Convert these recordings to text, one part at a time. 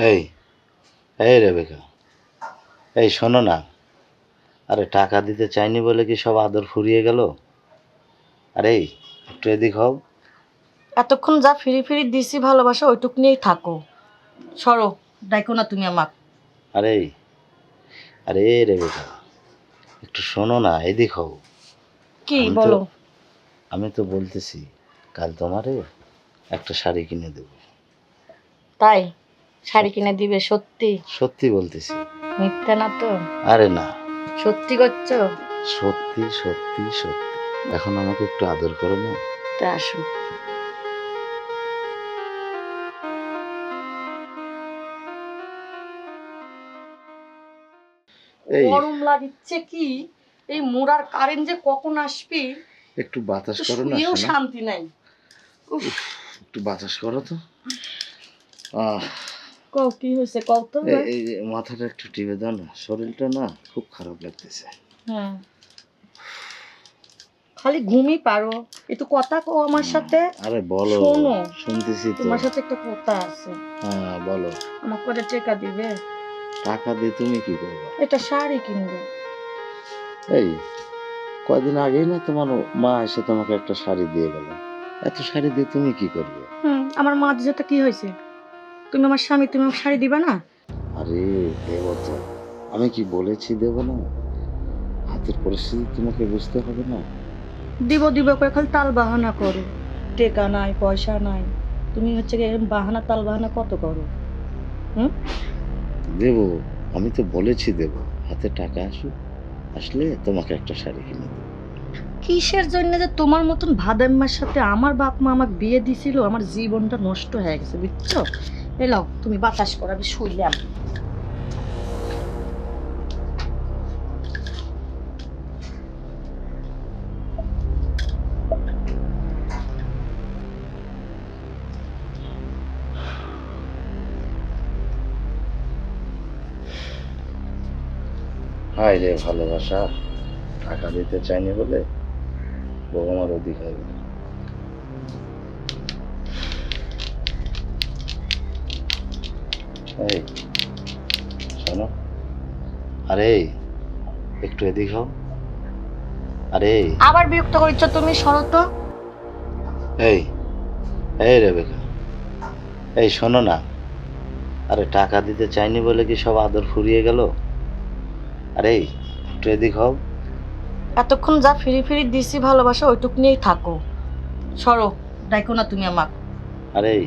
এই এই রেবেকা এই শোনো না। আরে টাকা দিতে চাইনি বলে কি সব আদর ফুরিয়ে গেল? আরে একটু এদিক হও। এতক্ষণ যা ফিরি ফিরি দিছি ভালোবাসা ওইটুক নিয়েই থাকো। সরো ডাইকো না তুমি আমাক আরে আরে রেবেকা একটু শোনো না এদিক হও। কি আমি তো- বলো? আমি তো বলতেছি কাল তোমারে একটা শাড়ি কিনে দেবো। তাই? শাড়ি কিনে দিবে সত্যি? সত্যি বলতেছি। মিথ্যা না তো? আরে না। সত্যি করছ? সত্যি সত্যি সত্যি। এখন আমাকে একটু আদর করো না? তা আসো। এই। গরম লাগিচ্ছে কি? এই মুরার কারেন্ট যে কখন আসবি? একটু বাতাস করো না শুয়েও শান্তি নাই। উফ একটু বাতাস করো তো। আহ কও কি হয়েছে? কও তো এই- যে মাথাটা একটু টিপে দাও না শরীরটা না খুব খারাপ লাগতেছে। হ্যাঁ। খালি ঘুমই পারো। একটু কথা কও আমার সাথে। আরে বলো শোনো। শুনতেছি তো। তোমার সাথে একটা কথা আছে। হ্যাঁ বলো। আমার করে টেকা দিবে? টাকা দিয়ে তুমি কি করবে? এটা শাড়ি কিনবে। এই কয়দিন আগেই না তোমার মা এসে তোমাকে একটা শাড়ি দিয়ে গেল। এত শাড়ি দিয়ে তুমি কি করবে? হুম আমার মা যেটা কি হয়েছে? তুমি আমার স্বামী তুমি শাড়ি দিবে না? আরে দেব তো আমি কি বলেছি দেব না? হাতের পরিস্থিতি তোমাকে বুঝতে হবে না? দিব দিব করে খালি তাল বাহানা করো। টেকা নাই পয়সা নাই। তুমি হচ্ছে বাহানা তাল বাহানা কত করো? হুম? দেব আমি তো বলেছি দেব হাতে টাকা আসুক আসলে তোমাকে একটা শাড়ি কিনে দেবো। কিসের জন্য যে তোমার মতন ভাদাম্মার সাথে আমার বাপ মা আমাকে বিয়ে দিছিল? আমার জীবনটা নষ্ট হয়ে গেছে বুঝছ? এলাও তুমি বাতাস করো, আমি শুইলাম। হায় রে ভালোবাসা, টাকা দিতে চাইনি বলে বউ আমার অধিকার। এই শোনো। আরে একটু এদিক হও। আরে। আবার বিরক্ত করিচ্ছ তুমি সরো তো। এই এই রেবেকা। এই শোনো না। আরে টাকা দিতে চাইনি বলে কি সব আদর ফুরিয়ে গেল? আরে একটু এদিক হও। এতক্ষণ যা ফিরি ফিরি দিছি ভালোবাসা ওইটুক নিয়েই থাকো। সরো ডাইকো না তুমি আমাক। আরে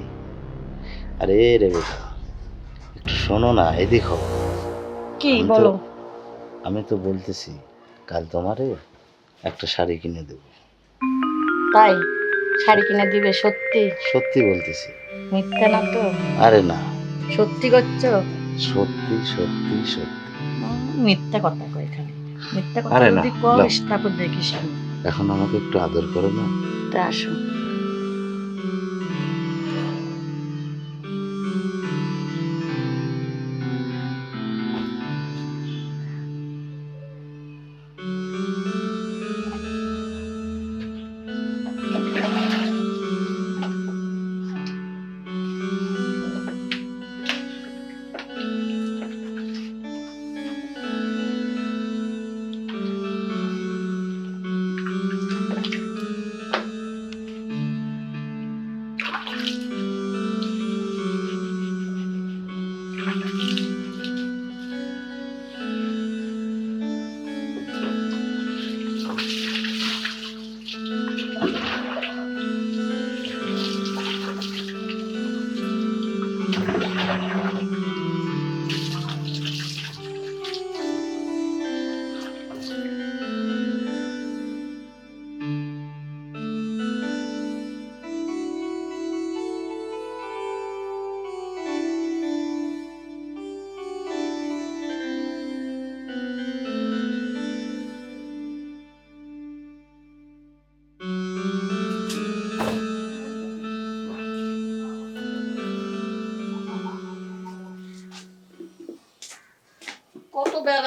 আরে রেবেকা। শোনো না এদিক হও কি বলো? আমি তো বলতেছি কাল তোমারে একটা শাড়ি কিনে দেবো। তাই? শাড়ি কিনে দিবে সত্যি? সত্যি বলতেছি। মিথ্যা না তো? আরে না। সত্যি করছ? সত্যি সত্যি সত্যি। মিথ্যা কথা কয় এখানে। মিথ্যা কথা আরে না। তারপর দেখিস এখন আমাকে একটু আদর করো না। তা আসো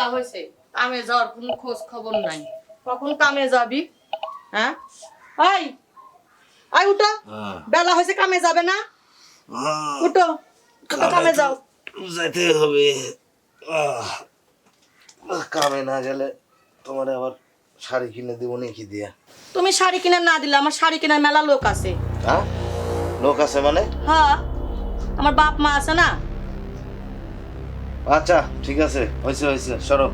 বেলা হয়েছে। কামে যাওয়ার কোনো খোঁজ খবর নাই। কখন কামে যাবি? হ্যাঁ? আই আই উঠো। বেলা হয়েছে কামে যাবে না? উঠো উঠো, কামে যাও। যেতে হবে। কামে না গেলে তোমার আবার শাড়ি কিনে দেবো নাকি দিয়া? তুমি শাড়ি কিনে না দিলে আমার শাড়ি কেনার মেলা লোক আছে। হ্যাঁ? লোক আছে মানে? হ্যাঁ। আমার বাপ মা আছে না? আচ্ছা ঠিক আছে হয়েছে হয়েছে সরো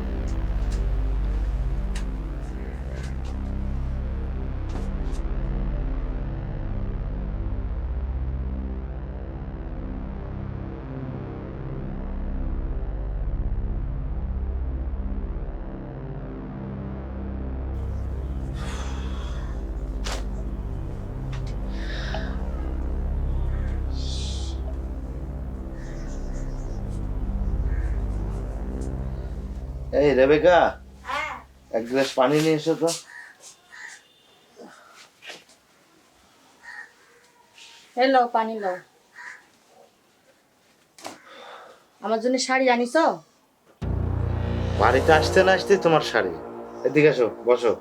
এই রেবেকা এক গ্লাস পানি নিয়ে এসো তো। এই লও পানি লও। আমার জন্য শাড়ি আনিছ? বাড়িতে আসতে না আসতে তোমার শাড়ি? এদিকে আসো বসো।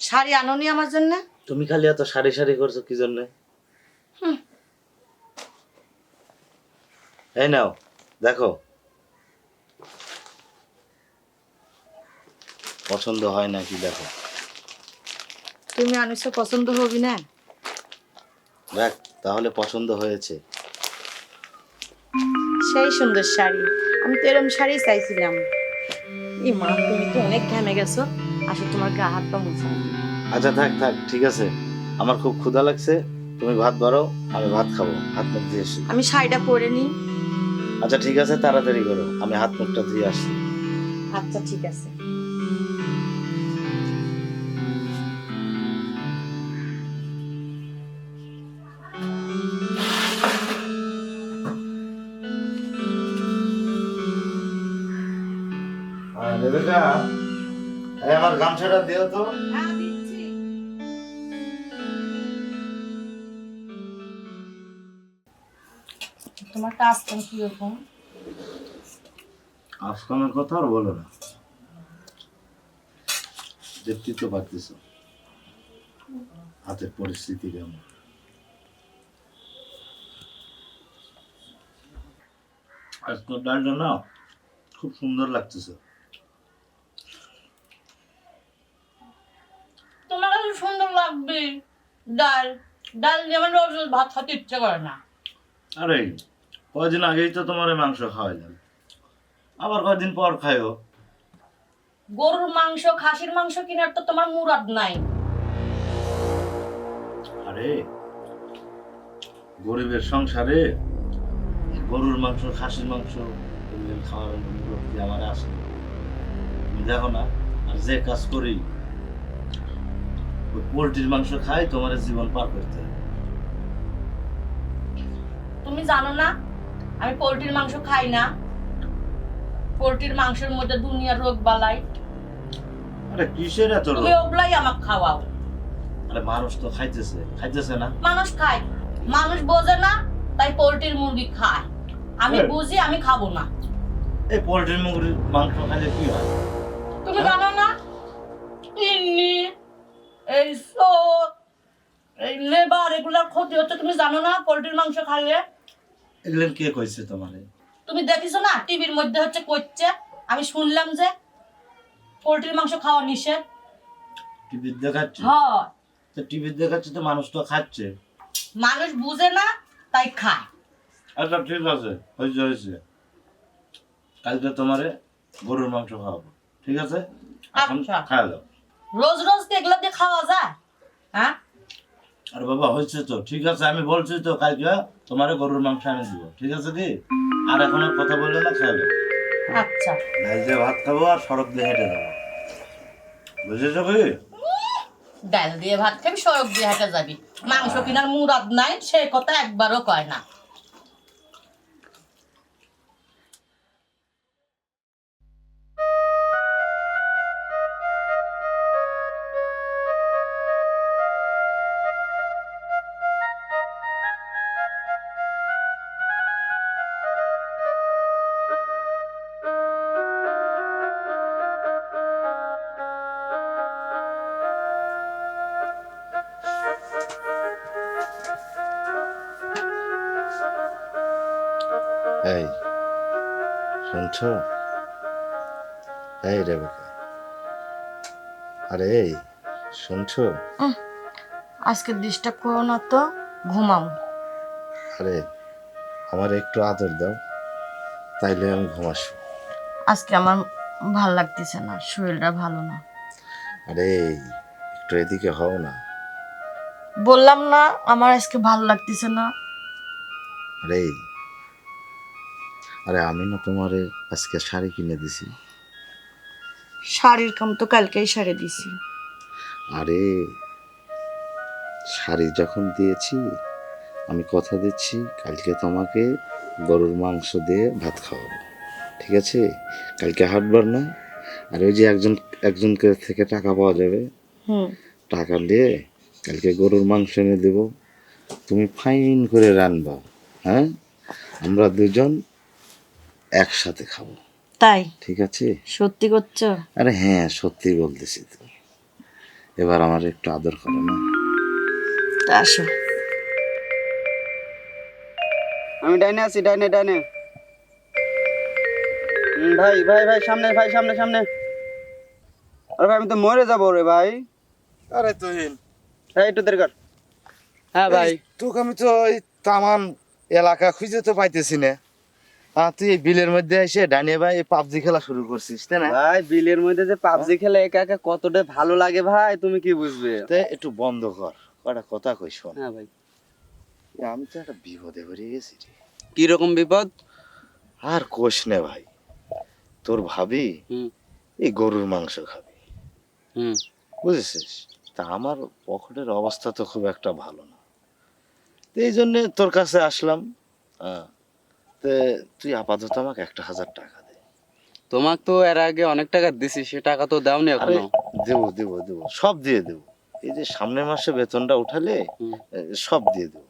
শাড়ি আনোনি আমার জন্য? তুমি খালি এত শাড়ি শাড়ি করছ কি জন্য? এই নাও দেখো। পছন্দ হয় নাকি দেখো। তুমি আনিছ পছন্দ হবি না? দেখ তাহলে পছন্দ হয়েছে। সেই সুন্দর শাড়ি আমি তো এরকম শাড়ি চাইছিলাম। ই মা তুমি তো অনেক ঘেমে গেছো? আসো তোমার গা হাত পা মুছে আচ্ছা থাক থাক ঠিক আছে। আমার খুব ক্ষুধা লাগছে। তুমি ভাত বাড়ো আমি ভাত খাব। হাত মুখ দিয়ে আমি শাড়িটা পরে নিই। আচ্ছা ঠিক আছে তাড়াতাড়ি করো। আমি হাত মুখটা ধুয়ে আসি আচ্ছা ঠিক আছে। রেবেকা আমার গামছাটা দিও তো। তোমার কাজ কীরকম? আজকালের কথা আর বলো না। দেখতেই তো পারতেছ। হাতের পরিস্থিতি কেমন? আজকের ডালটা না খুব সুন্দর লাগতেছে। তোমার কাছে সুন্দর লাগবে। ডাল। ডাল যেমন রোজ ভাত খেতে ইচ্ছে করে না। আরে কয়দিন আগেই তো তোমার মাংস খাওয়াইলাম। আবার কয়দিন পর খাইও। গরুর মাংস খাসির মাংস কেনার তো তোমার মুরাদ নাই। আরে গরিবের সংসারে গরুর মাংস খাসির মাংস এগুলো খাওয়ার লোকটি আমার আসে দেখো না আর যে কাজ করি ওই পোলট্রির মাংস খাই তোমার জীবন পার করতে তুমি জানো না আমি পোলট্রির মাংস খাই না। পোলট্রির মাংসের মধ্যে দুনিয়ার রোগ বালাই। আরে কিসের এত রোগ? তুমি ওগুলাই আমাকে খাওয়াও। আরে মানুষ তো খাইতেছে খাইতেছে না। মানুষ খায়। মানুষ বোঝে না তাই পোলট্রির মুরগি খায়। আমি। বুঝি আমি খাব না। এই পোলট্রির মুরগির মাংস খাইলে কি হয়? তুমি হ্যাঁ? জানো না? কিডনি এই চোখ এই লেবার এগুলার ক্ষতি হচ্ছে তুমি জানো না? পোলট্রির মাংস খাইলে এগুলো কে কইছে তোমারে? তুমি দেখিছো না টিভির মধ্যে হচ্ছে করছে আমি শুনলাম যে পোলট্রির মাংস খাওয়া নিষেধ। টিভি দেখাচ্ছে? হয়। তো টিভি দেখাচ্ছে তো মানুষ তো খাচ্ছে। মানুষ বুঝে না তাই খায়। আচ্ছা ঠিক আছে হয়েছে হয়েছে। কালকে তোমারে গরুর মাংস খাওয়াবো ঠিক আছে? এখন আচ্ছা। খাওয়া দাও। রোজ রোজ কি এগুলো দিয়ে খাওয়া যায়? হ্যাঁ? আর বাবা হয়েছে তো। ঠিক আছে আমি বলছি তো কালকে তোমার গরুর মাংস আমি দিব। ঠিক আছে কি? আর এখন কথা বললে না খেয়ে আচ্ছা। দিয়ে ভাত খাব আর সড়ক দিয়ে হেঁটে যাব। বুঝেছ কি? ডাল দিয়ে ভাত খাবি সড়ক দিয়ে হেঁটে যাবি। মাংস কেনার মুরাদ নাই সে কথা একবারও কয় না। শুনছ এই রেবেকা। আরে এই শুনছ? আজকে ডিস্টার্ব করো না তো ঘুমাও। আরে আমার একটু আদর দাও তাইলে আমি ঘুমাসো। আজকে আমার ভালো লাগতেছে না শরীরটা ভালো না। আরে একটু এদিকে হও না। বললাম না আমার আজকে ভালো লাগতেছে না। আরে আরে আমি না তোমারে আজকে শাড়ি কিনে দিছি। শাড়ির কাম তো কালকেই সারে দিছি। আরে শাড়ি যখন দিয়েছি আমি কথা দিচ্ছি কালকে তোমাকে গরুর মাংস দিয়ে ভাত খাওয়াবো। ঠিক আছে? কালকে হাটবার না আর ওই যে একজন একজনকে থেকে টাকা পাওয়া যাবে। হুম। টাকা নিয়ে কালকে গরুর মাংস এনে দেব। তুমি ফাইন করে রানবা হ্যাঁ? আমরা দুজন একসাথে খাব। তাই? ঠিক আছে? সত্যি করছ? আরে হ্যাঁ সত্যি বলতেছি তো। এবার আমার একটু আদর করো না? আসো। আমি ডাইনে আছি ডাইনে ডাইনে। ভাই ভাই ভাই সামনে ভাই সামনে সামনে। আরে ভাই আমি তো মরে যাব রে ভাই। আরে তুহিন। হ্যাঁ একটু দেরি কর। হ্যাঁ ভাই। তোকে আমি তো ওই তামান এলাকা খুঁজে তো পাইতেছি না। তুই বিলের মধ্যে এসে ডানিয়ে ভাই পাবজি খেলা শুরু করছিস তাই না? ভাই বিলের মধ্যে যে পাবজি খেলে একা একা কতটা ভালো লাগে ভাই তুমি কি বুঝবে? একটু বন্ধ কর কটা কথা কই শোন। হ্যাঁ ভাই। আমি তো একটা বিপদে পড়ে গেছি রে। কি রকম বিপদ? আর কোষ নে ভাই তোর ভাবি এই গরুর মাংস খাবি। হুম। বুঝেছিস? তা আমার পকেটের অবস্থা তো খুব একটা ভালো না। এই জন্যে তোর কাছে আসলাম তে তুই আপাতত আমাকে একটা হাজার টাকা দে। তোমাক তো এর আগে অনেক টাকা দিছি সে টাকা তো দাওনি আরে দেবো দেবো দেবো সব দিয়ে দেবো। এই যে সামনের মাসে বেতনটা উঠালে সব দিয়ে দেবো।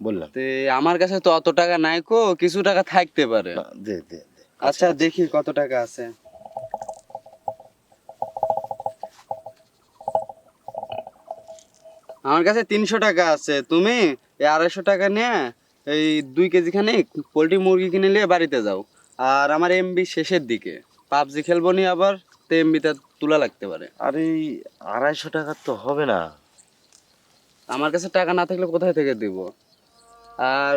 বললাম। তে আমার কাছে তো অত টাকা নাই কো কিছু টাকা থাকতে পারে। দে দে আচ্ছা দেখি কত টাকা আছে। আমার কাছে তিনশো টাকা আছে। তুমি আড়াইশো টাকা নিয়ে এই দুই কেজি খানে পোলট্রি মুরগি কিনে নিয়ে বাড়িতে যাও। আর আমার এমবি শেষের দিকে। পাবজি খেলব নি আবার তো এমবিটা তুলা লাগতে পারে। আর এই আড়াইশো টাকার তো হবে না। আমার কাছে টাকা না থাকলে কোথায় থেকে দিব? আর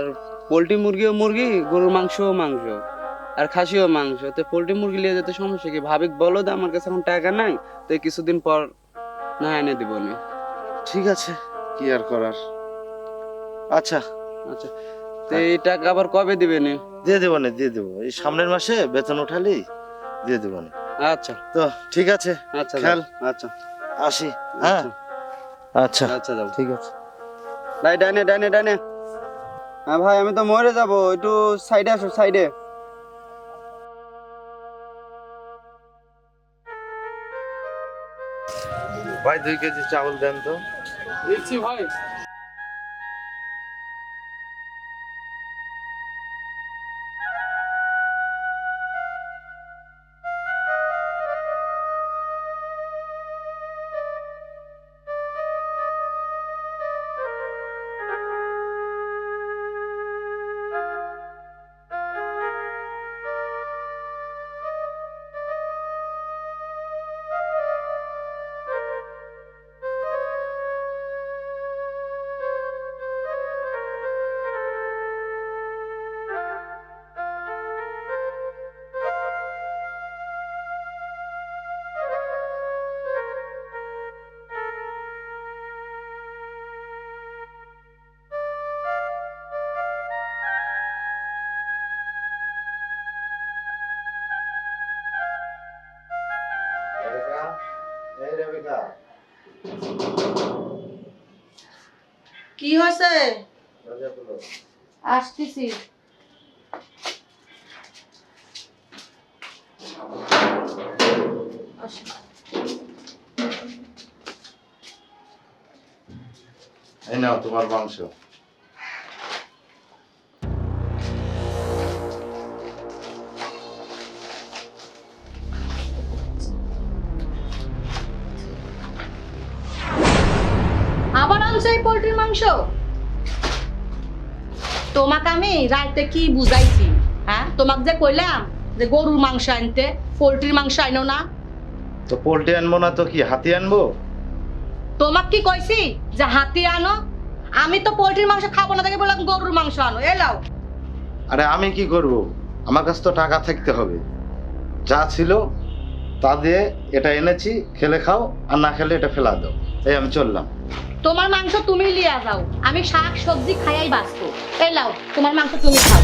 পোলট্রি মুরগিও মুরগি গরুর মাংসও মাংস আর খাসিও মাংস। তো পোলট্রি মুরগি নিয়ে যেতে সমস্যা কি? ভাবিক বলো তো আমার কাছে এখন টাকা নাই তো কিছুদিন পর না এনে দিব নি। ঠিক আছে কি আর করার? আচ্ছা। আচ্ছা। তো এই টাকা আবার কবে দিবে নি? দিয়ে দেবো না দিয়ে দেবো। এই সামনের মাসে বেতন উঠালি দিয়ে দেবো না। আচ্ছা। তো ঠিক আছে? আচ্ছা খেল। আচ্ছা। আসি হ্যাঁ? আচ্ছা। আচ্ছা যাও ঠিক আছে। ভাই ডাইনে ডাইনে ডাইনে হ্যাঁ ভাই আমি তো মরে যাব। একটু সাইডে আসো সাইডে। ভাই দুই কেজি চাউল দেন তো। দিচ্ছি ভাই। কি হয়েছে? আসতেছি। এই নাও তোমার মাংস। এই পোলট্রির মাংস? তোমাকে আমি রাইতে কি বুঝাইছি? হ্যাঁ? তোমাকে যে কইলাম যে গরুর মাংস আনতে পোলট্রির মাংস আইনো না। তো পোল্ট্রি আনব না তো কি হাতি আনব? তোমাকে কি কইছি যে হাতি আনো? আমি তো পোলট্রির মাংস খাব না তাকে বললাম গরুর মাংস আনো। এলাও আরে আমি কি করব? আমার কাছে তো টাকা থাকতে হবে। যা ছিল তা দিয়ে এটা এনেছি খেলে খাও আর না খেলে এটা ফেলা দাও। এই আমি চললাম। তোমার মাংস তুমি লিয়া যাও। আমি শাক, সবজি খাইয়াই বাঁচবো। লাও, তোমার মাংস তুমি খাও।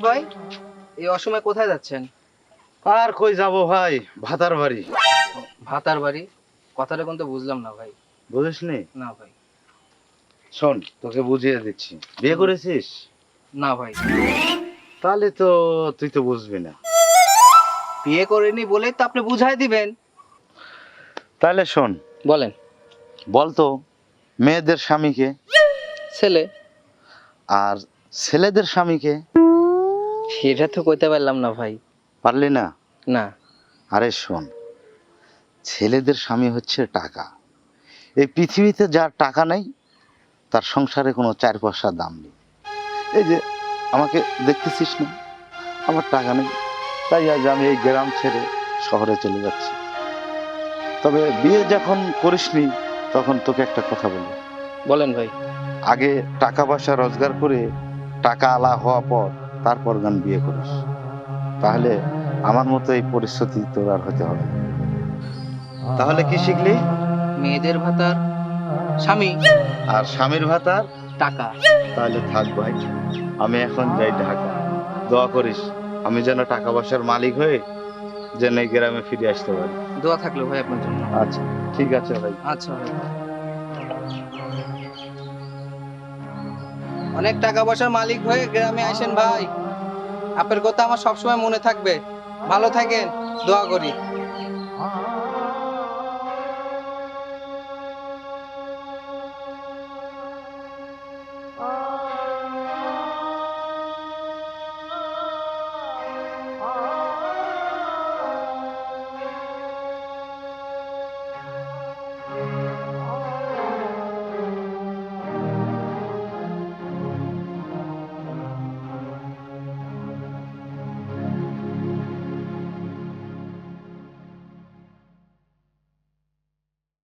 ভাই এই অসময়ে কোথায় যাচ্ছেন? আর কই যাব ভাই? ভাতার বাড়ি। ভাতার বাড়ি? কথাটা কিন্তু বুঝলাম না ভাই। বুঝিস নি না ভাই। শোন তোকে বুঝিয়ে দিচ্ছি। বিয়ে করেছিস? না ভাই। তাহলে তো তুই তো বুঝবি না। বিয়ে করেনি বলেই তো আপনি বুঝাই দিবেন। তাহলে শোন বলেন। বলতো মেয়েদের স্বামীকে। ছেলে? আর ছেলেদের স্বামীকে সেটা তো কইতে পারলাম না ভাই। পারলি না? না। আরে শোন ছেলেদের স্বামী হচ্ছে টাকা। এই পৃথিবীতে যার টাকা নেই তার সংসারে কোনো চার পয়সার দাম নেই। এই যে আমাকে দেখতেছিস না? আমার টাকা নেই। তাই আজ আমি এই গ্রাম ছেড়ে শহরে চলে যাচ্ছি। তবে বিয়ে যখন করিসনি তখন তোকে একটা কথা বলি। বলেন ভাই। আগে টাকা পয়সা রোজগার করে টাকা আলা হওয়া পর তারপর গান বিয়ে করিস। তাহলে আমার মতো এই পরিস্থিতি তোর আর হতে হবে তাহলে কি শিখলি? মেয়েদের ভাতার স্বামী। আর স্বামীর ভাতার? টাকা। তাহলে থাক ভাই আমি এখন যাই ঢাকা। দোয়া করিস আমি যেন টাকা পয়সার মালিক হয়ে যেন এই গ্রামে ফিরে আসতে পারি। দোয়া থাকল ভাই আপনার জন্য। আচ্ছা ঠিক আছে ভাই। আচ্ছা ভাই। অনেক টাকা পয়সার মালিক হয়ে গ্রামে আসেন ভাই। আপনার কথা আমার সবসময় মনে থাকবে। ভালো থাকেন, দোয়া করি।